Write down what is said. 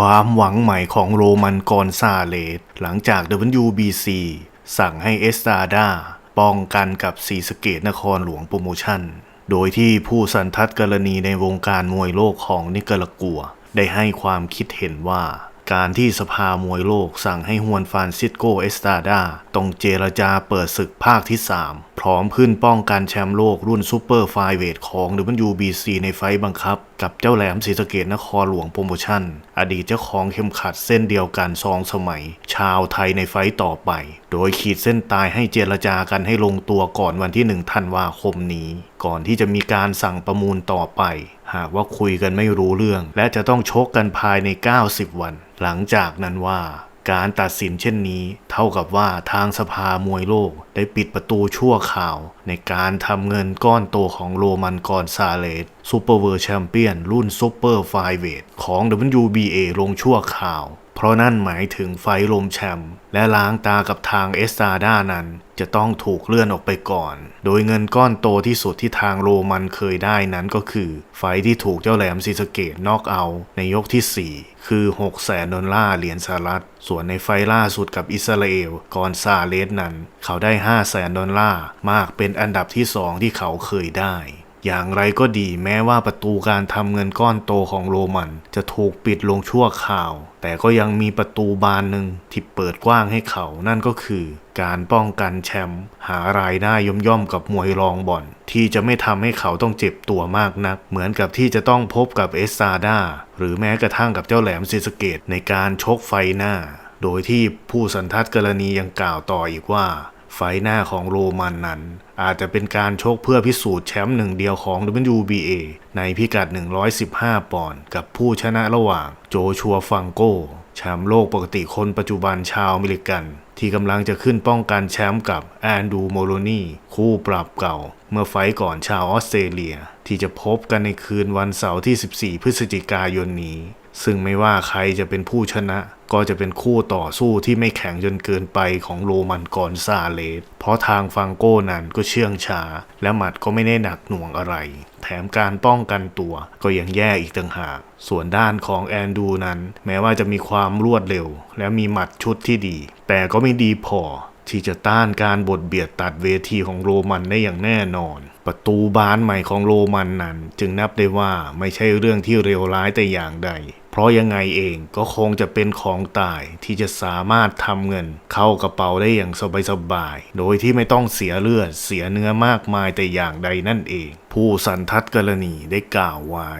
ความหวังใหม่ของโรมันกอนซาเลสหลังจาก WBC สั่งให้เอสตาดาป้องกันกับสีสเกตนครหลวงโปรโมชั่น โดยที่ผู้สันทัดกรณีในวงการมวยโลกของนิการากัว ได้ให้ความคิดเห็นว่า การที่สภามวยโลกสั่งให้ฮวนฟานซิสโกเอสตาดาต้องเจรจาเปิดศึกภาคที่ 3 พร้อมขึ้นป้องกันแชมป์โลกรุ่นซูเปอร์ไฟเวทของ WBC ในไฟบังคับ กับเจ้าแหลมศรีสะเกดนครหลวงโปรโมชั่น อดีตเจ้าของเข็มขัดเส้นเดียวกันสองสมัย ชาวไทยในไฟต์ต่อไป โดยขีดเส้นตายให้เจรจากันให้ลงตัวก่อนวันที่1ธันวาคมนี้ ก่อนที่จะมีการสั่งประมูลต่อไป หากว่าคุยกันไม่รู้เรื่อง และจะต้องชกกันภายใน 90 วัน หลังจากนั้นว่าการตัดสินเช่นนี้ เท่ากับว่าทางสภามวยโลกได้ปิดประตูชั่วข่าว ในการทำเงินก้อนโตของโรมันกอนซาเลสซูเปอร์เวอร์แชมเปี้ยนรุ่นซูเปอร์ไฟเวทของ WBA ลงชั่วข่าว เพราะนั่นหมายถึงไฟลมแชมป์และล้างตากับทางเอสตาดานั้นจะต้องถูกเลื่อนออกไปก่อน โดยเงินก้อนโตที่สุดที่ทางโรมันเคยได้นั้นก็คือ ไฟที่ถูกเจ้าแหลมซีสเกตนอกเอาในยกที่ 4 คือ6แสนดอลลาร์เหรียญสหรัฐ ส่วนในไฟล่าสุดกับอิสราเอลกอนซาเลสนั้น เขาได้5แสนดอลลาร์มากเป็นอันดับที่ 2 ที่เขาเคยได้ อย่างไรก็ดีแม้ว่าประตูการทำเงินก้อนโตของโรมันจะถูกปิดลงชั่วข่าว แต่ก็ยังมีประตูบานหนึ่งที่เปิดกว้างให้เขานั่นก็คือ การป้องกันแชมป์หารายได้ย่อมๆกับมวยรองบ่อน ที่จะไม่ทำให้เขาต้องเจ็บตัวมากนัก เหมือนกับที่จะต้องพบกับเอสซาดาหรือแม้กระทั่งกับเจ้าแหลมซิสเกตในการชกไฟหน้า โดยที่ผู้สันทัดกรณียังกล่าวต่ออีกว่า ไฟหน้าของโรมันนั้น อาจจะเป็นการชกเพื่อพิสูจน์แชมป์หนึ่งเดียวของ WBA ในพิกัด 115 ปอนด์กับผู้ชนะระหว่างโจชัวฟังโกแชมป์โลกปกติคนปัจจุบันชาวอเมริกัน ที่กำลังจะขึ้นป้องกันแชมป์กับแอนดูโมโลนีคู่ปรับเก่า เมื่อไฟก่อนชาวออสเตรเลีย ที่จะพบกันในคืนวันเสาร์ที่ 14 พฤศจิกายนนี้ ซึ่งไม่ว่าใครจะเป็นผู้ชนะ ก็จะเป็นคู่ต่อสู้ที่ไม่แข็งจนเกินไปของโรมันกอนซาเลส เพราะทางฟังโก้นั้นก็เชื่องช้า และหมัดก็ไม่ได้หนักหน่วงอะไร แถมการป้องกันตัวก็ยังแย่อีกต่างหาก ส่วนด้านของแอนดูนั้น แม้ว่าจะมีความรวดเร็ว และมีหมัดชุดที่ดี แต่ก็ไม่ดีพอที่จะต้านการบดเบียดตัดเวทีของโรมันได้อย่างแน่นอน ประตูบานใหม่ของโรมันนั้น จึงนับได้ว่าไม่ใช่เรื่องที่เลวร้ายแต่อย่างใด เพราะยังไงเองก็คงจะเป็นของตายที่จะสามารถทำเงิน เข้ากระเป๋าได้อย่างสบายๆ โดยที่ไม่ต้องเสียเลือดเสียเนื้อมากมายแต่อย่างใดนั่นเอง ผู้สันทัดกรณีได้กล่าวไว้